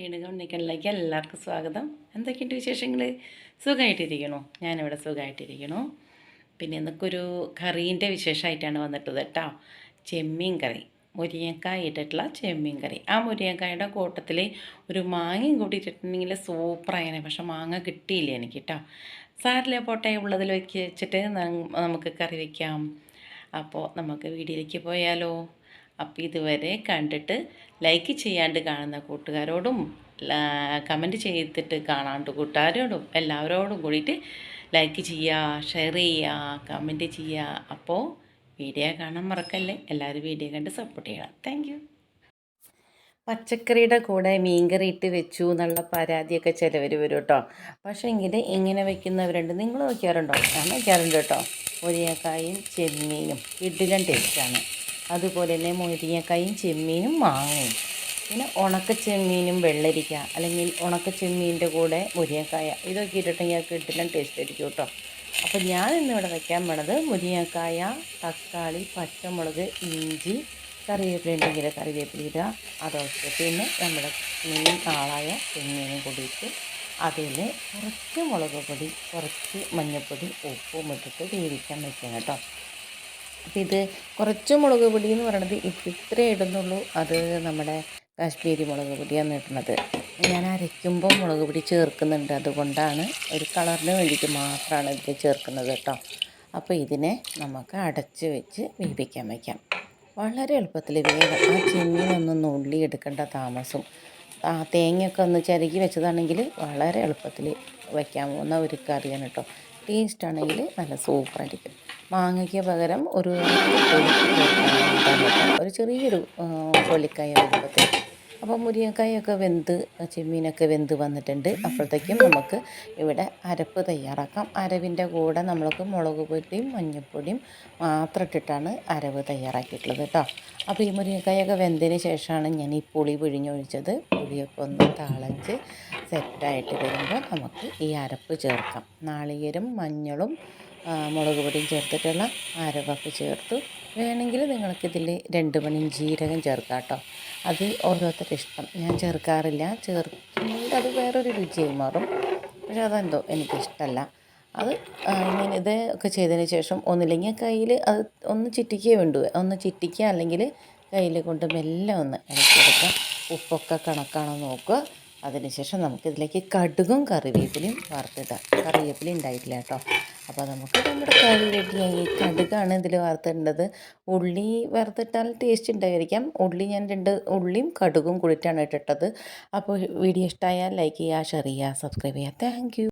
വീണ്ടും ഉണ്ണിക്കണിലേക്ക് എല്ലാവർക്കും സ്വാഗതം. എന്തൊക്കെയുണ്ട് വിശേഷങ്ങൾ സുഖമായിട്ടിരിക്കണോ? ഞാനിവിടെ സുഖമായിട്ടിരിക്കണു. പിന്നെ ഇന്നൊക്കെ ഒരു കറീന്റെ വിശേഷമായിട്ടാണ് വന്നിട്ടത് കേട്ടോ. ചെമ്മീൻ കറി മുരിങ്ങക്കായ ഇട്ടിട്ടുള്ള ചെമ്മീൻ കറി. ആ മുരിങ്ങക്കായുടെ കൂട്ടത്തിൽ ഒരു മാങ്ങയും കൂടി ഇട്ടിട്ടുണ്ടെങ്കിൽ സൂപ്പറായനെ. പക്ഷെ മാങ്ങ കിട്ടിയില്ല എനിക്ക് കേട്ടോ. സാറിലെ പോട്ടെ ഉള്ളതിൽ വെച്ച് വെച്ചിട്ട് നമുക്ക് കറി വയ്ക്കാം അപ്പോൾ നമുക്ക് വീഡിയോയിലേക്ക് പോയാലോ? അപ്പോൾ ഇതുവരെ കണ്ടിട്ട് ലൈക്ക് ചെയ്യാണ്ട് കാണുന്ന കൂട്ടുകാരോടും കമന്റ് ചെയ്തിട്ട് കാണാണ്ട് കൂട്ടുകാരോടും എല്ലാവരോടും കൂടിയിട്ട് ലൈക്ക് ചെയ്യുക ഷെയർ ചെയ്യുക കമന്റ് ചെയ്യുക. അപ്പോൾ വീഡിയോ കാണാൻ മറക്കല്ലേ? എല്ലാവരും വീഡിയോ കണ്ട് സപ്പോർട്ട് ചെയ്യണം താങ്ക് പച്ചക്കറിയുടെ കൂടെ മീൻകറി ഇട്ട് വെച്ചു എന്നുള്ള പരാതിയൊക്കെ ചിലവർ വരും കേട്ടോ. പക്ഷേ എങ്കിൽ ഇങ്ങനെ വെക്കുന്നവരുണ്ട്? നിങ്ങൾ വയ്ക്കാറുണ്ടോ ഞാൻ വയ്ക്കാറുണ്ട് കേട്ടോ. മുരിങ്ങക്കായും ചെമ്മീനും ഇഡ്ഡിലും ടേസ്റ്റാണ് അതുപോലെ തന്നെ മുരിങ്ങക്കായും ചെമ്മീനും മാങ്ങയും പിന്നെ ഉണക്ക ചെമ്മീനും വെള്ളരിക്ക അല്ലെങ്കിൽ ഉണക്ക ചെമ്മീന്റെ കൂടെ മുരിങ്ങക്കായ ഇതൊക്കെ ഇട്ടിട്ടുണ്ടെങ്കിൽ കിട്ടില്ല ടേസ്റ്റ് ആയിരിക്കും കേട്ടോ. അപ്പോൾ ഞാൻ ഇന്നിവിടെ വയ്ക്കാൻ പോണത് മുരിങ്ങക്കായ തക്കാളി പച്ചമുളക് ഇഞ്ചി കറിവേപ്പില ഉണ്ടെങ്കിൽ കറിവേപ്പില ഇടുക. അതൊക്കെ പിന്നെ നമ്മുടെ മീൻ ആളായ ചെമ്മീനും കൂടിയിട്ട് അതിൽ കുറച്ച് മുളക് പൊടി കുറച്ച് മഞ്ഞൾപ്പൊടി ഉപ്പും ഇട്ടിട്ട് വേവിക്കാൻ വയ്ക്കാം കേട്ടോ. അപ്പോൾ ഇത് കുറച്ച് മുളക് പൊടി എന്ന് ഇപ്പം ഇത്രേ ഇടുന്നുള്ളൂ. അത് നമ്മുടെ കാശ്മീരി മുളക് പൊടിയാണ് ഇടുന്നത്. ഞാൻ അരയ്ക്കുമ്പോൾ മുളക് പൊടി ചേർക്കുന്നുണ്ട്. അതുകൊണ്ടാണ് ഒരു കളറിന് വേണ്ടിയിട്ട് മാത്രമാണ് ഇത് ചേർക്കുന്നത് കേട്ടോ. അപ്പോൾ ഇതിനെ നമുക്ക് അടച്ച് വെച്ച് വേവിക്കാൻ വയ്ക്കാം വളരെ എളുപ്പത്തിൽ വേഗം. ആ ചെമ്മീനൊന്ന് നുള്ളി എടുക്കേണ്ട താമസം. ആ തേങ്ങയൊക്കെ ഒന്ന് ചിരകി വെച്ചതാണെങ്കിൽ വളരെ എളുപ്പത്തിൽ വയ്ക്കാൻ പോകുന്ന ഒരു കറിയാണ് കേട്ടോ. ടേസ്റ്റ് ആണെങ്കിൽ നല്ല സൂപ്പറായിരിക്കും. മാങ്ങയ്ക്ക് പകരം ഒരു ഒരു ചെറിയൊരു പൊലിക്കായ രൂപത്തിൽ അപ്പോൾ മുരിങ്ങക്കായൊക്കെ വെന്ത് ചെമ്മീനൊക്കെ വെന്ത് വന്നിട്ടുണ്ട്. അപ്പോഴത്തേക്കും നമുക്ക് ഇവിടെ അരപ്പ് തയ്യാറാക്കാം. അരവിന്റെ കൂടെ നമ്മൾക്ക് മുളക് പൊടിയും മഞ്ഞൾപ്പൊടിയും മാത്രം ഇട്ടിട്ടാണ് അരവ് തയ്യാറാക്കിയിട്ടുള്ളത് കേട്ടോ. അപ്പോൾ ഈ മുരിങ്ങക്കായൊക്കെ വെന്തതിന് ശേഷമാണ് ഞാൻ ഈ പുളി പിഴിഞ്ഞൊഴിച്ചത്. പുളിയൊക്കെ ഒന്ന് താളച്ച് സെറ്റായിട്ട് വരുമ്പോൾ നമുക്ക് ഈ അരപ്പ് ചേർക്കാം. നാളികേരും മഞ്ഞളും മുളക് പൊടിയും ചേർത്തിട്ടുള്ള അരവൊക്കെ ചേർത്തു. വേണമെങ്കിൽ നിങ്ങൾക്കിതിൽ രണ്ട് മണി ജീരകം ചേർക്കാം കേട്ടോ അത് ഓരോരുത്തരുടെ ഇഷ്ടം. ഞാൻ ചേർക്കാറില്ല. ചേർക്കുന്നത് അത് വേറൊരു രുചിയായി മാറും. പക്ഷെ അതെന്തോ എനിക്കിഷ്ടമല്ല അത് ഇങ്ങനെ ഇത് ഒക്കെ ചെയ്തതിന് ശേഷം ഒന്നില്ലെങ്കിൽ കയ്യിൽ അത് ഒന്ന് ചിറ്റിക്കേ വേണ്ടു. ഒന്ന് ചിറ്റിക്കുക അല്ലെങ്കിൽ കയ്യിൽ കൊണ്ട് മെല്ലെ ഒന്ന് ഇളക്കിയെടുക്കുക. ഉപ്പൊക്കെ കണക്കാണോ നോക്കുക. അതിനുശേഷം നമുക്കിതിലേക്ക് കടുകും കറിവേപ്പിലയും വറുത്തിടാം. കറിവേപ്പില ഉണ്ടായിട്ടില്ല കേട്ടോ. അപ്പോൾ നമുക്ക് നമ്മുടെ കറി റെഡിയായി കടുകാണ് ഇതിൽ വറുത്തിടേണ്ടത്. ഉള്ളി വറുത്തിട്ടാൽ ടേസ്റ്റ് ഉണ്ടായിരിക്കാം. ഉള്ളി ഞാൻ രണ്ട് ഉള്ളിയും കടുകും കൂടിയിട്ടാണ് ഇട്ടിട്ടത്. അപ്പോൾ വീഡിയോ ഇഷ്ടമായാൽ ലൈക്ക് ചെയ്യുക ഷെയർ ചെയ്യുക സബ്സ്ക്രൈബ് ചെയ്യുക. താങ്ക്